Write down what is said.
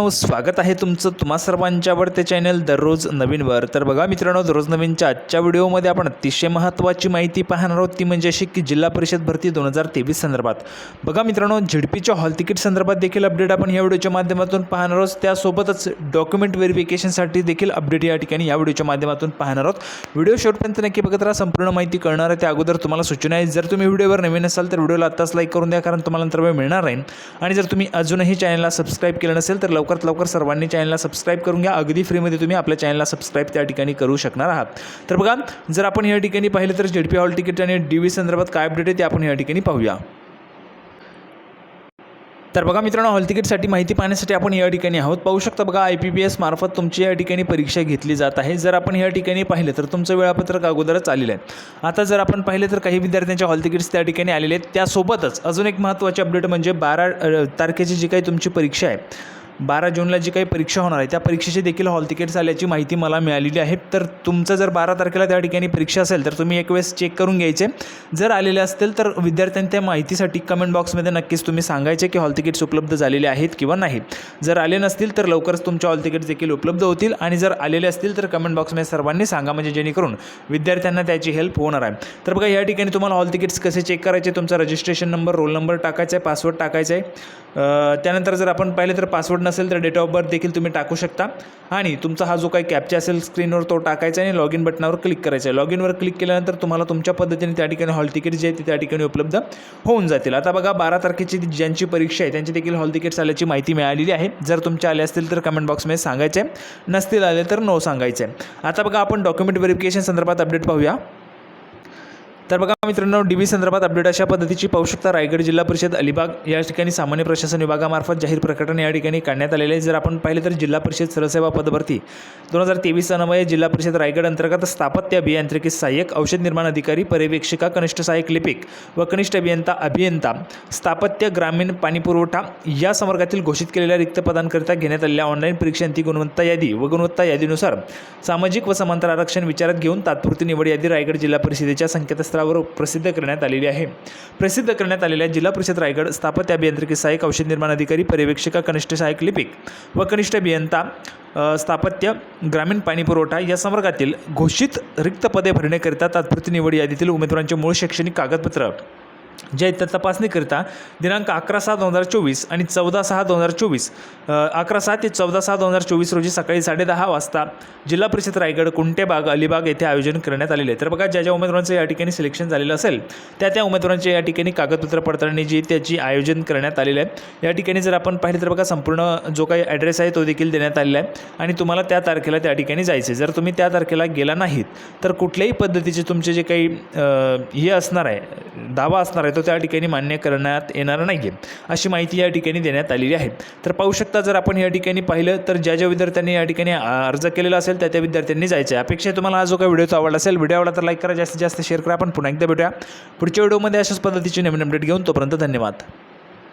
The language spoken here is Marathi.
मित्रांनो स्वागत आहे तुमचं तुम्हा सर्वांच्या आवडते चॅनल दररोज नवीनवर तर बघा मित्रांनो दररोज नवीनच्या आजच्या व्हिडिओमध्ये आपण अतिशय महत्त्वाची माहिती पाहणार आहोत. ती म्हणजे अशी की जिल्हा परिषद भरती दोन हजार तेवीस संदर्भात. बघा मित्रांनो झिडपीच्या हॉल तिकीट संदर्भात देखील अपडेट आपण या व्हिडिओच्या माध्यमातून पाहणार आहोत. त्यासोबतच डॉक्युमेंट व्हेरिफिकेशनसाठी देखील अपडेट या ठिकाणी या व्हिडिओच्या माध्यमातून पाहणार आहोत. व्हिडिओ शेवटपर्यंत नक्की बघत राहा. संपूर्ण माहिती कळणार आहे. त्या अगोदर तुम्हाला सूचना आहे. जर तुम्ही व्हिडिओवर नवीन असाल तर व्हिडिओला आत्ताच लाईक करून द्या कारण तुम्हाला नंतर वेळ मिळणार नाही. आणि जर तुम्ही अजूनही चॅनलला सबस्क्राईब केलं नसेल तर लवकरात लवकर सर्वांनी चॅनलला सबस्क्राईब करून घ्या. अगदी फ्रीमध्ये तुम्ही आपल्या चॅनलला सबस्क्राईब त्या ठिकाणी करू शकणार आहात. तर बघा जर आपण या ठिकाणी पाहिलं तर जेडपी हॉल तिकीट आणि डी व्ही संदर्भात काय अपडेट आहे ते आपण या ठिकाणी पाहूया. तर बघा मित्रांनो हॉल तिकीटसाठी माहिती पाहण्यासाठी आपण या ठिकाणी आहोत. पाहू शकता बघा आय पी पी एस मार्फत तुमची या ठिकाणी परीक्षा घेतली जात आहे. जर आपण या ठिकाणी पाहिलं तर तुमचं वेळापत्रक अगोदरच आलेलं आहे. आता जर आपण पाहिलं तर काही विद्यार्थ्यांच्या हॉल तिकीट्स त्या ठिकाणी आलेले आहेत. त्यासोबतच अजून एक महत्त्वाची अपडेट म्हणजे बारा तारखेची जी काही तुमची परीक्षा आहे बारा जूनला जी काही परीक्षा होणार आहे त्या परीक्षेची देखील हॉल तिकीट्स आल्याची माहिती मला मिळालेली आहे. तर तुमचं जर बारा तारखेला त्या ठिकाणी परीक्षा असेल तर तुम्ही एक वेळेस चेक करून घ्यायचे. जर आलेले असतील तर विद्यार्थ्यांच्या त्या माहितीसाठी कमेंट बॉक्समध्ये नक्कीच तुम्ही सांगायचे की हॉल तिकीट्स उपलब्ध झालेले आहेत किंवा नाही जर आले नसतील तर लवकरच तुमच्या हॉल तिकीट्स देखील उपलब्ध होतील. आणि जर आलेले असतील तर कमेंट बॉक्समध्ये सर्वांनी सांगा म्हणजे जेणेकरून विद्यार्थ्यांना त्याची हेल्प होणार आहे. तर बघा या ठिकाणी तुम्हाला हॉल तिकीट्स कसे चेक करायचे तुमचा रजिस्ट्रेशन नंबर रोल नंबर टाकायचा आहे पासवर्ड टाकायचा आहे. त्यानंतर जर आपण पाहिलं तर पासवर्ड नसेल तर डेट ऑफ बर्थ देखील तुम्ही टाकू शकता. आणि तुमचा हा जो काही कॅप्चा असेल स्क्रीनवर तो टाकायचा आहे आणि लॉग इन बटनावर क्लिक करायचं आहे. लॉग इनवर क्लिक केल्यानंतर तुम्हाला तुमच्या पद्धतीने त्या ठिकाणी हॉल तिकीट जे आहे ते त्या ठिकाणी उपलब्ध होऊन जातील. आता बघा बारा तारखेची ज्यांची परीक्षा आहे त्यांची देखील हॉल तिकीट्स आल्याची माहिती मिळालेली आहे. जर तुमच्या आले असतील तर कमेंट बॉक्समध्ये सांगायचे. नसतील आले तर नो सांगायचे. आहे आता बघा आपण डॉक्युमेंट व्हेरिफिकेशन संदर्भात अपडेट पाहूया. तर बघा मित्रांनो डी बी संदर्भात अपडेट अशा पद्धतीची पाहू शकता. रायगड जिल्हा परिषद अलिबाग या ठिकाणी सामान्य प्रशासन विभागामार्फत जाहीर प्रकटन या ठिकाणी काढण्यात आलेले आहे. जर आपण पाहिले तर जिल्हा परिषद सरसेवा पदभरती दोन हजार तेवीस अन्वये जिल्हा परिषद रायगड अंतर्गत स्थापत्य अभियांत्रिकी सहाय्यक औषध निर्माण अधिकारी पर्यवेक्षिका कनिष्ठ सहाय्यक लिपिक व कनिष्ठ अभियंता अभियंता स्थापत्य ग्रामीण पाणीपुरवठा या संवर्गातील घोषित केलेल्या रिक्त पदांकरिता घेण्यात आलेल्या ऑनलाईन परीक्षांची गुणवत्ता यादी व गुणवत्ता यादीनुसार सामाजिक व समांतर आरक्षण विचारात घेऊन तात्पुरती निवड यादी रायगड जिल्हा परिषदेच्या संकेतस्थळावर प्रसिद्ध करण्यात आलेली आहे. प्रसिद्ध करण्यात आलेल्या जिल्हा परिषद रायगड स्थापत्य अभियांत्रिकी सहाय्यक औषध निर्माण अधिकारी पर्यवेक्षिका कनिष्ठ सहाय्यक लिपिक व कनिष्ठ अभियंता स्थापत्य ग्रामीण पाणीपुरवठा या संवर्गातील घोषित रिक्त पदे भरण्याकरिता तात्पुरती निवड यादीतील उमेदवारांचे मूळ शैक्षणिक कागदपत्र जे तपासणीकरिता दिनांक अकरा सहा दोन हजार चोवीस आणि चौदा सहा दोन हजार चोवीस अकरा सहा ते चौदा सहा दोन हजार चोवीस रोजी सकाळी साडेदहा वाजता जिल्हा परिषद रायगड कुंटेबाग अलिबाग येथे आयोजन करण्यात आलेले आहे तर बघा ज्या ज्या उमेदवारांचं या ठिकाणी सिलेक्शन झालेलं असेल त्या त्या उमेदवारांच्या या ठिकाणी कागदपत्र पडताळणी जी त्याची आयोजन करण्यात आलेलं आहे या ठिकाणी जर आपण पाहिलं तर बघा संपूर्ण जो काही ॲड्रेस आहे तो देखील देण्यात आलेला आहे आणि तुम्हाला त्या तारखेला त्या ठिकाणी जायचं जर तुम्ही त्या तारखेला गेला नाहीत तर कुठल्याही पद्धतीचे तुमचे जे काही हे असणार आहे दावा असणार आहे तो त्या ठिकाणी मान्य करण्यात येणार नाही आहे अशी माहिती या ठिकाणी देण्यात आलेली आहे. तर पाहू शकता जर आपण या ठिकाणी पाहिलं तर ज्या ज्या विद्यार्थ्यांनी या ठिकाणी अर्ज केलेला असेल त्या त्या विद्यार्थ्यांनी जायचं आहे अपेक्षा तुम्हाला हा जो काही व्हिडिओ आवडला असेल व्हिडिओ आवडला तर लाईक करा जास्तीत जास्त शेअर करा. आपण पुन्हा एकदा भेटूया. पुढच्या व्हिडिओमध्ये अशाच पद्धतीची नवीन अपडेट घेऊन तोपर्यंत धन्यवाद.